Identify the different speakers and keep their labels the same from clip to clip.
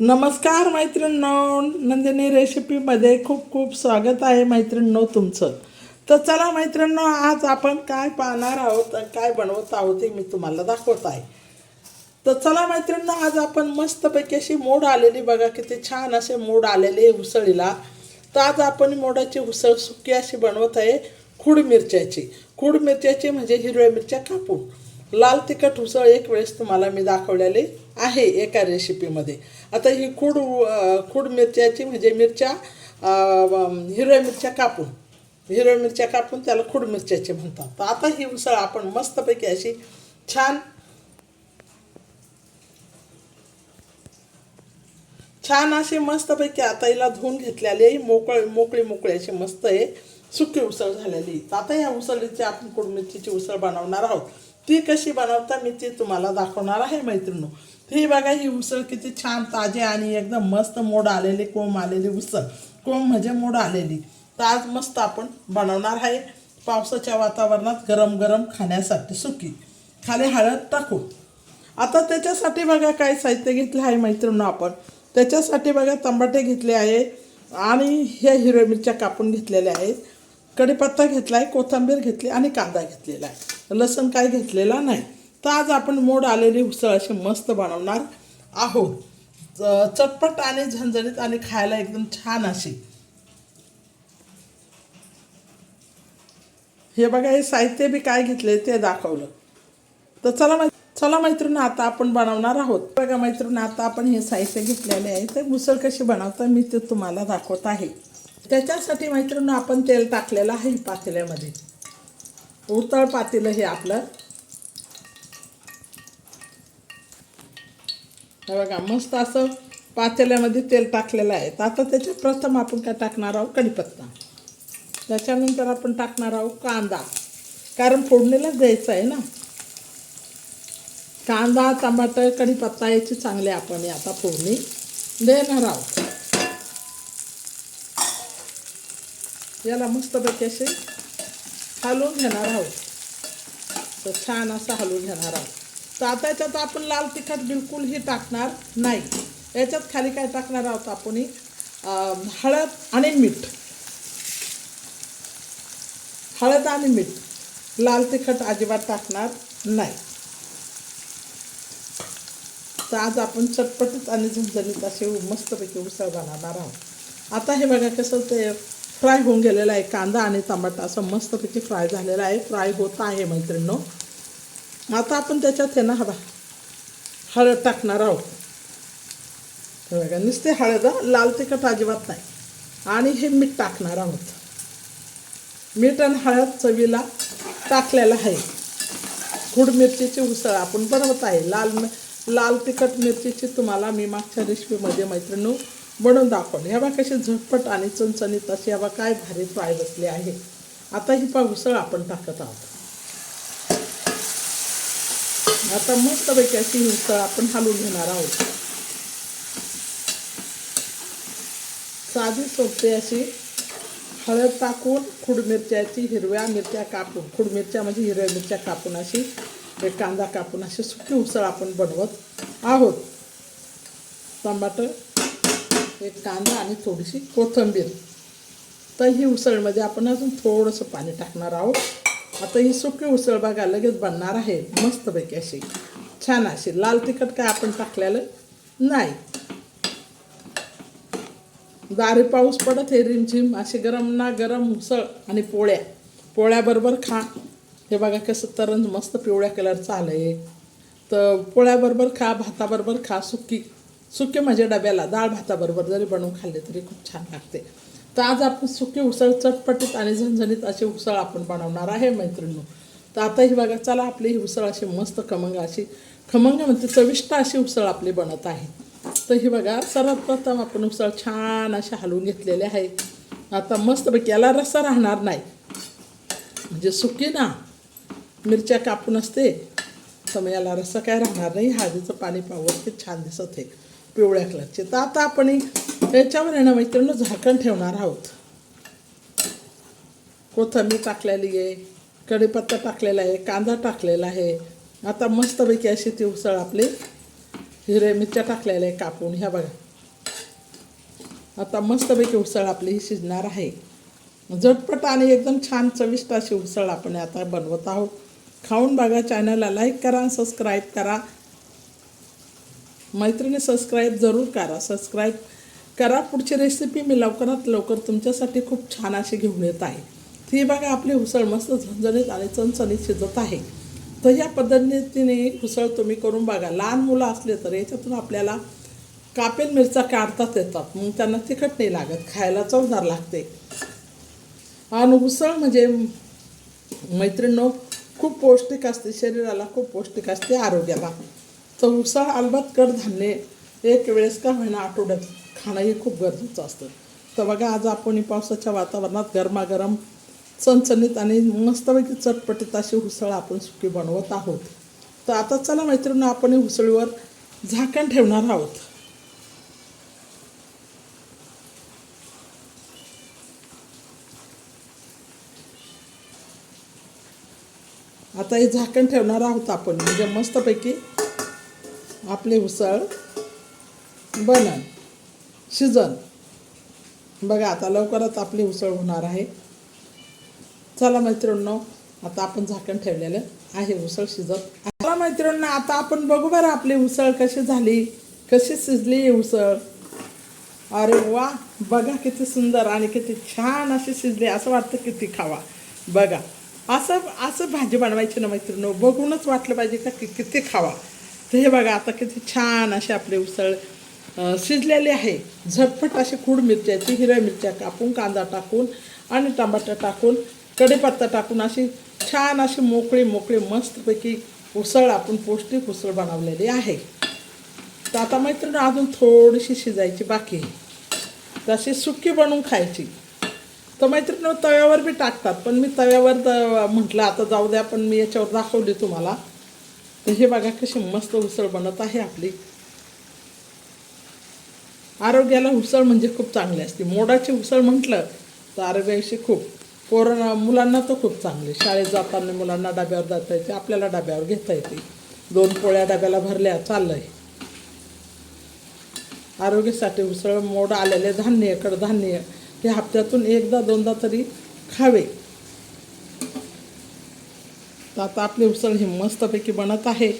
Speaker 1: नमस्कार मैत्रिणींनो नंदिनी रेसिपीमध्ये खूप खूप स्वागत आहे मैत्रिणींनो तुमचं. तर चला मैत्रिणींनो आज आपण काय पाहणार आहोत आणि काय बनवत आहोत हे मी तुम्हाला दाखवत आहे. तर चला मैत्रिणींनो आज आपण मस्तपैकी अशी मोड आलेली बघा किती छान असे मोड आलेले उसळीला. तर आज आपण मोडाची उसळ सुकी अशी बनवत आहे खूड मिरच्याची. खूड मिरच्याची म्हणजे हिरव्या मिरच्या कापून. लाल तिखट उसळ एक वेळेस तुम्हाला मी दाखवलेली. आहे एका रेसिपीमध्ये आता ही खूड खूड मिरच्याची म्हणजे मिरच्या हिरव्या मिरच्या कापून हिरव्या मिरच्या कापून त्याला खूड मिरच्याचे म्हणतात. तर आता ही उसळ आपण मस्तपैकी अशी छान छान अशी मस्तपैकी आता हिला धुवून घेतलेली आहे. मोकळ मोकळी मोकळी अशी मस्त आहे. सुकी उसळ झालेली. तर आता या उसळीची आपण कुडमिरचीची उसळ बनवणार आहोत. ती कशी बनवता मी ती तुम्हाला दाखवणार आहे मैत्रिणी. ही बघा ही उसळ किती छान ताजी आणि एकदम मस्त मोड आलेली कोंब आलेली उसळ. कोंब म्हणजे मोड आलेली. तर आज मस्त आपण बनवणार आहे पावसाच्या वातावरणात गरम गरम खाण्यासाठी सुकी. खाली हळद टाकू आता त्याच्यासाठी बघा काय साहित्य घेतलं आहे मैत्रिणी आपण. त्याच्यासाठी बघा तंबाटे घेतले आहे आणि ह्या हिरव्या मिरच्या कापून घेतलेल्या आहेत. कढीपत्ता घेतला आहे कोथिंबीर घेतली आणि कांदा घेतलेला आहे. लसण काय घेतलेला नाही. तर आज आपण मोड आलेली उसळ अशी मस्त बनवणार आहोत. चटपट आणि झणझणीत आणि खायला एकदम छान अशी. हे बघा हे साहित्य बी काय घेतले ते दाखवलं. तर चला मै चला मैत्रीण आता आपण बनवणार आहोत. बघा मैत्रीण आता आपण हे साहित्य घेतलेले आहे. तर मुसळ कशी बनवता मी ते तुम्हाला दाखवत आहे. त्याच्यासाठी मैत्रीण आपण तेल टाकलेलं आहे पातेल्यामध्ये. उतळ पातेलं हे आपलं. हे बघा मस्त असं पातेल्यामध्ये तेल टाकलेलं आहे. तर आता त्याच्यात प्रथम आपण काय टाकणार आहोत? कढीपत्ता. त्याच्यानंतर आपण टाकणार आहोत कांदा. कारण फोडणीलाच द्यायचं आहे ना. कांदा टमाटर कढीपत्ता याची चांगले आपण आता फोडणी देणार आहोत. याला मस्तपैकी असे हलवून घेणार आहोत. तर छान असं हलवून घेणार आहोत. तर आता याच्यात आपण लाल तिखट बिलकुलही टाकणार नाही. याच्यात खाली काय टाकणार आहोत आपण हळद आणि मीठ. हळद आणि मीठ. लाल तिखट अजिबात टाकणार नाही. तर आज आपण चटपटीत आणि झणझणीत असे मस्तपैकी उसळ बनवणार आहोत. आता हे बघा कसं ते फ्राय होऊन गेलेला आहे कांदा आणि टमाटा असं मस्तपैकी फ्राय झालेला आहे. फ्राय होत आहे मैत्रिणींनो. आता आपण त्याच्यात आहे ना हवा हळद टाकणार आहोत. बघा नुसते हळद लाल तिखट अजिबात नाही. आणि हे मीठ टाकणार आहोत. मीठ आणि हळद चवीला टाकलेलं आहे. गुड मिरचीची उसळ आपण बनवत आहे. लाल लाल तिखट मिरचीची तुम्हाला मी मागच्या रेसिपीमध्ये मैत्रिणी बनवून दाखवून ह्या बा कशी झटपट आणि चणचणीत असे ह्या बा काय भारी फ्राय बसले आहे. आता ही पा उसळ आपण टाकत आहोत. आता मस्तपैकी अशी ही उसळ आपण हलवून घेणार आहोत. साधी सोपी अशी हळद टाकून खुड मिरच्याची हिरव्या मिरच्या कापून खुड मिरच्या म्हणजे हिरव्या मिरच्या कापून अशी एक कांदा कापून अशी सुकी उसळ आपण बनवत आहोत. टमाटर एक कांदा आणि थोडीशी कोथिंबीर. तर ही उसळमध्ये आपण अजून थोडंसं पाणी टाकणार आहोत. आता ही सुकी उसळ बघा लगेच बनणार आहे. मस्तपैकी अशी. छान अशी. लाल तिखट काय आपण टाकलेलं नाही. दारी पाऊस पडत हे रिमझिम. अशी गरम ना गरम उसळ आणि पोळ्या. पोळ्याबरोबर खा. हे बघा कसं तरंज मस्त पिवळ्या कलरचं आलं आहे तर पोळ्याबरोबर खा भाताबरोबर खा सुकी. सुके म्हणजे डब्याला डाळ भाताबरोबर जरी बनवून खाल्ले तरी खूप छान लागते. तर आज आपण सुकी उसळ चटपटीत आणि झणझणीत अशी उसळ आपण बनवणार आहे मैत्रिणी तर आता ही बघा चला आपली ही उसळ अशी मस्त खमंग अशी खमंग म्हणजे चविष्ट अशी उसळ आपली बनत आहे. तर ही बघा सर्वप्रथम आपण उसळ छान असे हलवून घेतलेले आहे. आता मस्तपैकी याला रस्सा राहणार नाही. म्हणजे सुकी ना मिरच्या कापून असते तर मग याला रस्सा काय राहणार नाही हळदीचं पाणी पावरती छान दिसत आहे. पिवळ्या कलरचे. तर आता आपण याच्यावर येणं मैत्रिणी झाकण ठेवणार आहोत. कोथंबीर टाकलेली आहे कढीपत्ता टाकलेला आहे कांदा टाकलेला आहे. आता मस्तपैकी अशी ती उसळ आपली हिरे मिरच्या टाकलेल्या आहे कापून. ह्या बघा. आता मस्तपैकी उसळ आपली ही शिजणार आहे. झटपट आणि एकदम छान चविष्ट अशी उसळ आपण आता बनवत आहोत. खाऊन बघा चॅनलला लाईक करा सबस्क्राईब करा. मैत्रिणी सबस्क्राईब जरूर करा. सबस्क्राईब करा. पुढची रेसिपी मी लवकरात लवकर तुमच्यासाठी खूप छान अशी घेऊन येत आहे. ती बघा आपली उसळ मस्त झणझणीत आणि चणचणीत शिजत आहे. तर या पद्धतीने उसळ तुम्ही करून बघा. लहान मुलं असले तर याच्यातून आपल्याला कापेल मिरच्या काढतात येतात. मग त्यांना तिखट नाही लागत. खायला चवदार लागते. आणि उसळ म्हणजे मैत्रिणो खूप पौष्टिक असते. शरीराला खूप पौष्टिक असते. आरोग्याला. तर उसळ अलबत कडधान्य एक वेळेस का होईना आठवड्यात खाणं हे खूप गरजेचं असतं. तर बघा आज आपण पावसाच्या वातावरणात गरमागरम चणचणीत आणि मस्तपैकी चटपटीत अशी उसळ आपण सुकी बनवत आहोत. तर आता चला मैत्रिणी आपण उसळीवर झाकण ठेवणार आहोत. आता हे झाकण ठेवणार आहोत आपण. म्हणजे मस्तपैकी आपली उसळ बनन शिजन. बघा आता लवकरच आपली उसळ होणार आहे. चला मैत्रिणींनो आता आपण झाकण ठेवलेलं आहे उसळ शिजत चला मैत्रिणींनो आता आपण बघू बरं आपली उसळ कशी झाली कशी शिजली ही उसळ. अरे वा बघा किती सुंदर आणि किती छान अशी शिजली असं वाटतं किती खावा. बघा असं असं भाजी बनवायची ना मैत्रिणी बघूनच वाटलं पाहिजे का की किती खावा. तर हे बघा आता किती छान असे आपले उसळ शिजलेले शिजलेली आहे. झटपट अशी खूड मिरच्याची हिरव्या मिरच्या कापून कांदा टाकून आणि टमाटर टाकून कढीपत्ता टाकून अशी छान अशी मोकळी मोकळी मस्तपैकी उसळ आपण पौष्टिक उसळ बनवलेली आहे. तर आता मैत्रिणी अजून थोडीशी शिजायची बाकी तशी सुकी बनवून खायची. तर मैत्रिणी तव्यावर बी टाकतात पण मी तव्यावर म्हटलं आता जाऊ द्या पण मी याच्यावर दाखवली तुम्हाला. तर हे बघा कशी मस्त उसळ बनत आहे आपली. आरोग्याला उसळ म्हणजे खूप चांगली असते. मोडाची उसळ म्हटलं तर आरोग्याविषयी खूप. कोरोना मुलांना तर खूप चांगली. शाळेत जाताना मुलांना डब्यावर जाता येते आपल्याला डब्यावर घेता येते. दोन पोळ्या डब्याला भरल्या चाललंय. आरोग्यासाठी उसळ मोड आलेले धान्य कडधान्य हे हप्त्यातून एकदा दोनदा तरी खावे. तर आता आपली उसळ ही मस्तपैकी बनत आहे.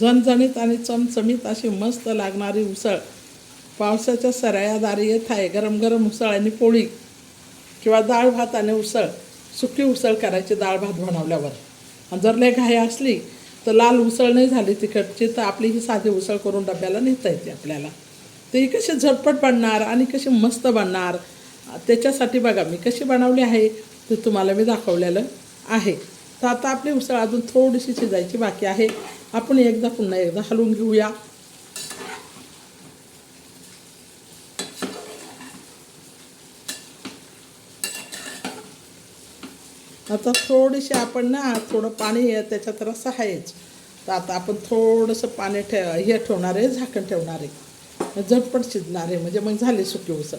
Speaker 1: झणझणीत आणि चमचमीत अशी मस्त लागणारी उसळ. पावसाच्या सरायादारी येत आहे गरम गरम उसळ आणि पोळी किंवा डाळ भात आणि उसळ सुकी उसळ करायची डाळ भात बनवल्यावर. आणि जर लय घाई असली तर लाल उसळ नाही झाली तिखटची तर आपली ही साधी उसळ करून डब्याला नेता येते आपल्याला. तर ही कशी झटपट बनणार आणि कशी मस्त बनणार? त्याच्यासाठी बघा मी कशी बनवली आहे ते तुम्हाला मी दाखवलेलं आहे. तर आता आपली उसळ अजून थोडीशी शिजायची बाकी आहे. आपण एकदा पुन्हा एकदा हलवून घेऊया. आता थोडीशी आपण ना थोडं पाणी त्याच्यात रस्सा आहेच. तर आता आपण थोडंसं पाणी ठे हे ठेवणार आहे झाकण ठेवणार आहे. झटपट शिजणार आहे म्हणजे मग झाली सुकी उसळ.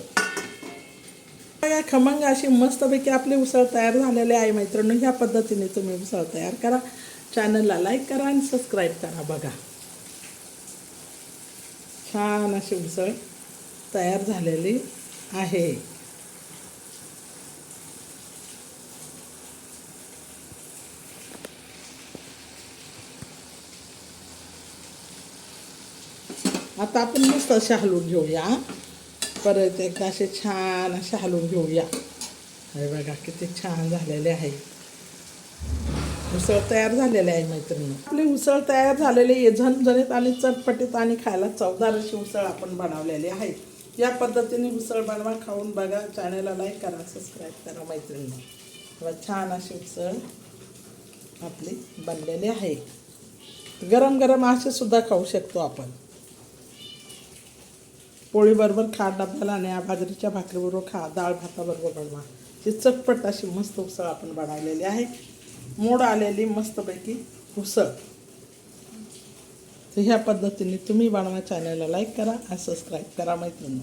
Speaker 1: बघा खमंग अशी मस्तपैकी आपली उसळ तयार झालेली आहे मैत्रिणी ह्या पद्धतीने तुम्ही उसळ तयार करा. चॅनलला लाईक करा आणि सबस्क्राईब करा बघा. छान अशी उसळ तयार झालेली आहे. आता आपण मस्त असे हलवून घेऊया. परत एक असे छान असे हलवून घेऊया. हे बघा किती छान झालेले आहे. उसळ तयार झालेले आहे मैत्रिणी. आपली उसळ तयार झालेली आहे. झणझणीत आणि चटपटीत आणि खायला चवदार अशी उसळ आपण बनवलेली आहे. या पद्धतीने उसळ बनवा खाऊन बघा. चॅनलला लाईक करा सबस्क्राईब करा मैत्रिणी. छान अशी उसळ आपली बनलेली आहे. गरम गरम असे सुद्धा खाऊ शकतो आपण. पोळीबरोबर खा डब्याला आणि या बाजरीच्या भाकरीबरोबर खा डाळ भाताबरोबर बनवा. ही चटपट अशी मस्त उसळ आपण बनवलेली आहे. मोड आलेली मस्तपैकी उसळ. तर ह्या पद्धतीने तुम्ही बनवा चॅनलला लाईक करा आणि सबस्क्राईब करा मैत्रिणी.